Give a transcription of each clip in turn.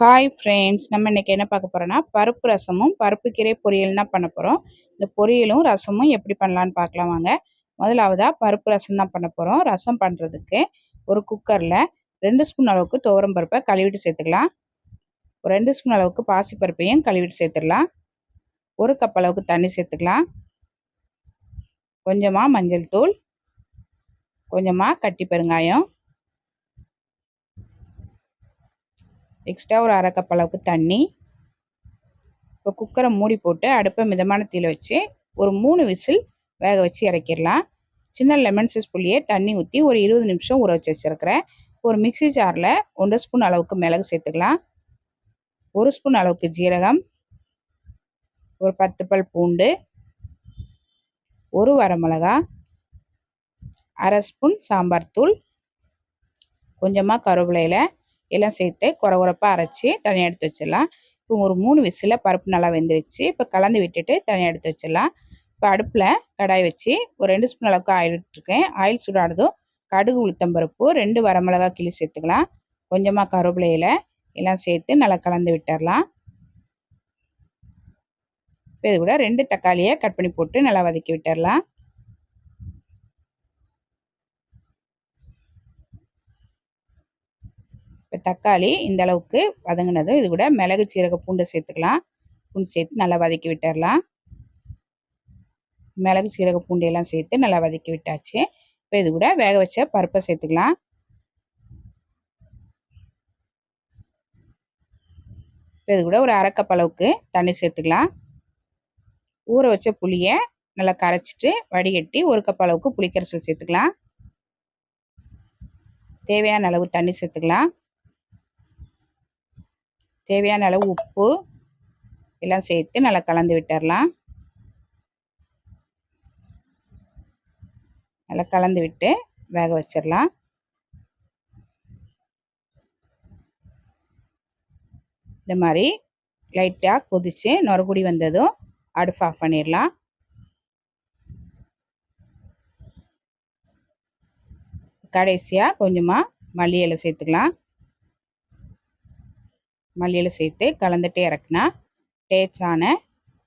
Hi friends நம்ம இன்றைக்கி என்ன பார்க்க போகிறோன்னா பருப்பு ரசமும் பருப்பு கீரை பொரியல் தான் பண்ண போகிறோம் இந்த பொரியலும் ரசமும் எப்படி பண்ணலான்னு பார்க்கலாம் வாங்க. முதலாவதாக பருப்பு ரசம் தான் பண்ண போகிறோம் ரசம் பண்ணுறதுக்கு ஒரு குக்கரில் ரெண்டு ஸ்பூன் அளவுக்கு துவரம் பருப்பை கழுவிட்டு சேர்த்துக்கலாம். ஒரு ரெண்டு ஸ்பூன் அளவுக்கு பாசிப்பருப்பையும் கழுவிட்டு சேர்த்துடலாம். ஒரு கப் அளவுக்கு தண்ணி சேர்த்துக்கலாம். கொஞ்சமாக மஞ்சள் தூள் கொஞ்சமாக கட்டி பெருங்காயம். எக்ஸ்ட்ரா ஒரு அரை கப் அளவுக்கு தண்ணி. இப்போ குக்கரை மூடி போட்டு அடுப்பை மிதமான தீயில் வச்சு ஒரு மூணு விசில் வேக வச்சு இறக்கிடலாம். சின்ன லெமன் சைஸ் புள்ளியே தண்ணி ஊற்றி ஒரு இருபது நிமிஷம் ஊற வச்சு வச்சுருக்கிறேன். ஒரு மிக்சி ஜாரில் ஒன்றரை ஸ்பூன் அளவுக்கு மிளகு சேர்த்துக்கலாம். ஒரு ஸ்பூன் அளவுக்கு ஜீரகம். ஒரு பத்து பல் பூண்டு. ஒரு வரமிளகா. அரை ஸ்பூன் சாம்பார் தூள். கொஞ்சமாக கருவேப்பிலையில் எல்லாம் சேர்த்து குறை குறைப்பாக அரைச்சி தனியாக எடுத்து வச்சிடலாம். இப்போ ஒரு மூணு விசில் பருப்பு நல்லா வெந்துருச்சு. இப்போ கலந்து விட்டுட்டு தனியாக எடுத்து வச்சிடலாம். இப்போ அடுப்பில் கடாய் வச்சு ஒரு ரெண்டு ஸ்பூன் அளவுக்கு ஆயில் விட்டுருக்கேன். ஆயில் சூடானதும் கடுகு உளுத்தம் பருப்பு ரெண்டு வரமிளகா கிளி சேர்த்துக்கலாம். கொஞ்சமாக கருவேப்பிலையில் எல்லாம் சேர்த்து நல்லா கலந்து விட்டுடலாம். இப்போ இது கூட ரெண்டு தக்காளியை கட் பண்ணி போட்டு நல்லா வதக்கி விட்டுடலாம். தக்காளி இந்த அளவுக்கு வதங்கினதும் இது கூட மிளகு சீரக பூண்டு சேர்த்துக்கலாம். பூண்டு சேர்த்து நல்லா வதக்கி விட்டுடலாம். மிளகு சீரக பூண்டு எல்லாம் சேர்த்து நல்லா வதக்கி விட்டாச்சு. இப்போ இது கூட வேக வச்ச பருப்பை சேர்த்துக்கலாம். இப்போ இது கூட ஒரு அரைக்கப் அளவுக்கு தண்ணி சேர்த்துக்கலாம். ஊற வச்ச புளியை நல்லா கரைச்சிட்டு வடிகட்டி ஒரு கப் அளவுக்கு புளிக்கரைசல் சேர்த்துக்கலாம். தேவையான அளவு தண்ணி சேர்த்துக்கலாம். தேவையான அளவு உப்பு எல்லாம் சேர்த்து நல்லா கலந்து விட்டுடலாம் நல்லா கலந்து விட்டு வேக வச்சிடலாம். இந்த மாதிரி லைட்டாக கொதித்து நொறுகுடி வந்ததும் அடுப்பு ஆஃப் பண்ணிடலாம். கடைசியாக கொஞ்சமாக மல்லி இலை சேர்த்துக்கலாம். மல்லியில் சேர்த்து கலந்துட்டே இறக்குனா டேஸ்டான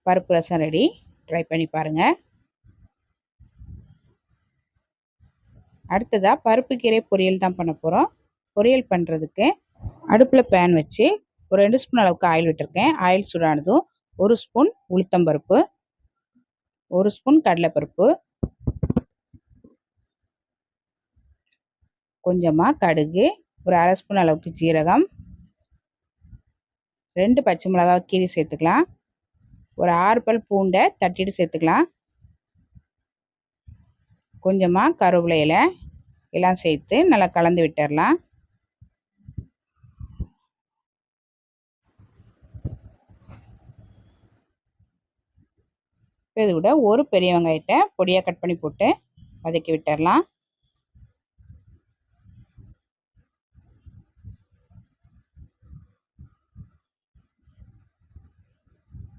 பருப்பு ரசம் ரெடி ட்ரை பண்ணி பாருங்கள் அடுத்ததாக பருப்பு கீரை பொரியல் தான் பண்ண போகிறோம் பொரியல் பண்ணுறதுக்கு அடுப்பில் பேன் வச்சு ஒரு ரெண்டு ஸ்பூன் அளவுக்கு ஆயில் விட்டுருக்கேன். ஆயில் சூடானதும் ஒரு ஸ்பூன் உளுத்தம்பருப்பு ஒரு ஸ்பூன் கடலைப்பருப்பு கொஞ்சமாக கடுகு ஒரு அரை ஸ்பூன் அளவுக்கு ஜீரகம் ரெண்டு பச்சை மிளகா கீரி சேர்த்துக்கலாம். ஒரு ஆறு பல் பூண்டை தட்டிட்டு சேர்த்துக்கலாம். கொஞ்சமாக கருவேலையில் எல்லாம் சேர்த்து நல்லா கலந்து விட்டுடலாம் இது கூட ஒரு பெரிய வெங்காயத்தை பொடியாக கட் பண்ணி போட்டு வதக்கி விட்டுடலாம்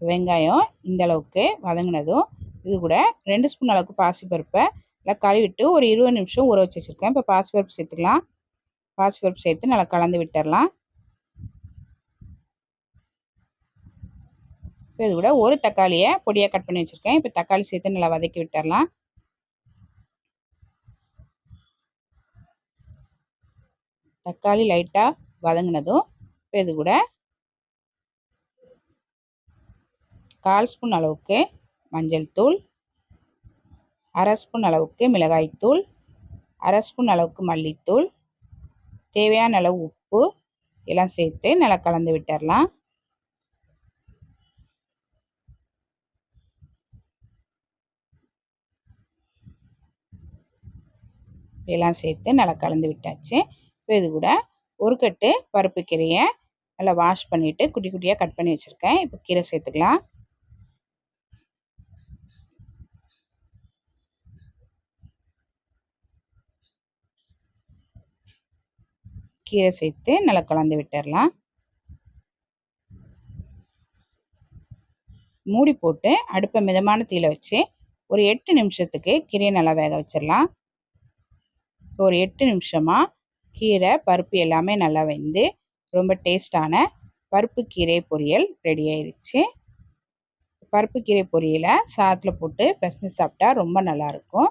வெங்காயம் இந்த அளவுக்கு வதங்கினதும் இது கூட ரெண்டு ஸ்பூன் அளவுக்கு பாசிப்பருப்பை நல்லா கழுவிட்டு ஒரு இருபது நிமிஷம் ஊற வச்சு வச்சுருக்கேன். இப்போ பாசிப்பருப்பு சேர்த்துக்கலாம். பாசிப்பருப்பு சேர்த்து நல்லா கலந்து விட்டுடலாம். இப்போ இது கூட ஒரு தக்காளியை பொடியாக கட் பண்ணி வச்சுருக்கேன். இப்போ தக்காளி சேர்த்து நல்லா வதக்கி விட்டுடலாம். தக்காளி லைட்டாக வதங்கினதும் இப்போ இது கூட கால் ஸ்பூன் அளவுக்கு மஞ்சள் தூள் அரை ஸ்பூன் அளவுக்கு மிளகாய்த்தூள் அரை ஸ்பூன் அளவுக்கு மல்லித்தூள் தேவையான அளவு உப்பு எல்லாம் சேர்த்து நல்லா கலந்து விட்டுடலாம் எல்லாம் சேர்த்து நல்லா கலந்து விட்டாச்சு. இப்போ இது கூட ஒரு கட்டு பருப்பு கீரையை நல்லா வாஷ் பண்ணிவிட்டு குட்டி குட்டியாக கட் பண்ணி வச்சுருக்கேன். இப்போ கீரை சேர்த்துக்கலாம். கீரை சேர்த்து நல்லா கலந்து விட்டுடலாம் மூடி போட்டு அடுப்பை மிதமான தீயில் வச்சு ஒரு எட்டு நிமிஷத்துக்கு கீரையை நல்லா வேக வச்சிடலாம். இப்போ ஒரு எட்டு நிமிஷமாக கீரை பருப்பு எல்லாமே நல்லா வெந்து ரொம்ப டேஸ்டான பருப்பு கீரை பொரியல் ரெடி ஆயிடுச்சு பருப்பு கீரை பொரியலை சாதத்தில் போட்டு பிசைஞ்சு சாப்பிட்டா ரொம்ப நல்லாயிருக்கும்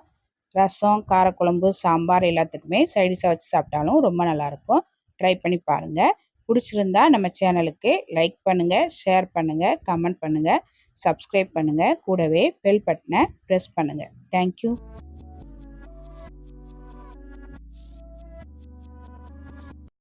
ரசம் காரக்குழம்பு சாம்பார் எல்லாத்துக்குமே சைடிஷாக வச்சு சாப்பிட்டாலும் ரொம்ப நல்லாயிருக்கும். ட்ரை பண்ணி பாருங்கள் பிடிச்சிருந்தா நம்ம சேனலுக்கு லைக் பண்ணுங்கள் ஷேர் பண்ணுங்கள் கமெண்ட் பண்ணுங்கள் சப்ஸ்கிரைப் பண்ணுங்கள் கூடவே பெல் பட்டனை ப்ரெஸ் பண்ணுங்கள் தேங்க்யூ